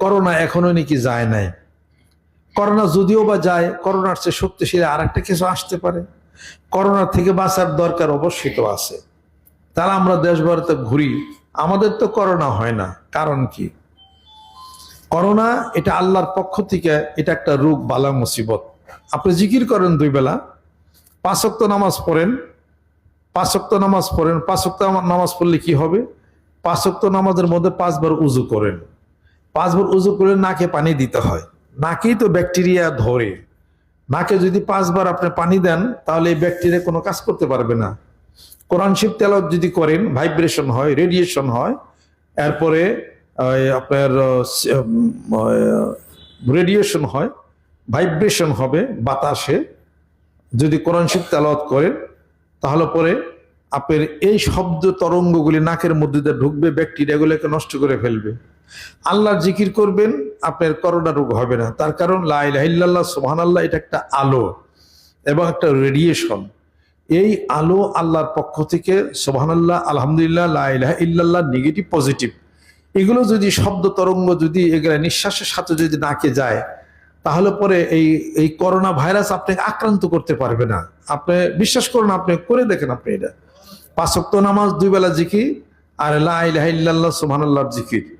Corona এখনও নাকি যায় নাই। করোনা যদিও বা যায় করোনার চেয়ে শক্তিশালী আর একটা কিছু আসতে পারে। করোনা থেকে বাঁচার দরকার অবশ্যই তো আছে। তারা আমরা দেশ ভারতে ঘুরি। আমাদের তো করোনা হয় না। কারণ কি? করোনা এটা আল্লাহর পক্ষ থেকে এটা একটা রোগ, বালা মুসিবত। আপনি জিকির করেন দুই বেলা। পাঁচক্ত নামাজ পড়েন। পাঁচক্ত নামাজ পড়েন। পাঁচক্ত নামাজ পড়লে কি হবে? পাঁচক্ত নামাজের মধ্যে পাঁচবার উজু করেন। পাঁচবার উজু করে নাকে পানি দিতে হয়। নাকেই তো ব্যাকটেরিয়া ধরে। নাকে যদি পাঁচবার আপনি পানি দেন, তাহলে এই ব্যাকটেরিয়া কোনো কাজ করতে পারবে না। কোরআন শিব তেলাওয়াত যদি করেন, ভাইব্রেশন হয়, রেডিয়েশন হয়, এরপরে আপনার রেডিয়েশন হয়, ভাইব্রেশন হবে বাতাসে। যদি কোরআন শিব তেলাওয়াত করেন, তাহলে পরে আপনার এই শব্দ তরঙ্গগুলি নাকের মধ্যে দিয়ে ঢুকবে, ব্যাকটেরিয়াগুলোকে নষ্ট করে ফেলবে। আল্লাহর জিকির করবেন, আপনার করোনা রোগ হবে না। তার কারণ লাইল্লাহ সোহান আল্লাহ এটা একটা আলো এবং একটা রেডিয়েশন এই আলো আল্লাহর পক্ষ থেকে সোহান আল্লাহ আলহামদুলিল্লাহ লাইলাহ ইল্লাল্লাহ নেগেটিভ পজিটিভ এগুলো যদি শব্দ তরঙ্গ যদি এগুলো নিঃশ্বাসের সাথে যদি নাকে যায়, তাহলে পরে এই এই করোনা ভাইরাস আপনাকে আক্রান্ত করতে পারবে না। আপনি বিশ্বাস করুন, আপনি করে দেখেন আপনি এটা। পাঁচক্ত নামাজ, দুই বেলা জিকির, আর লাহ ইল্লাল্লাহ, সুবহানাল্লাহর জিকির।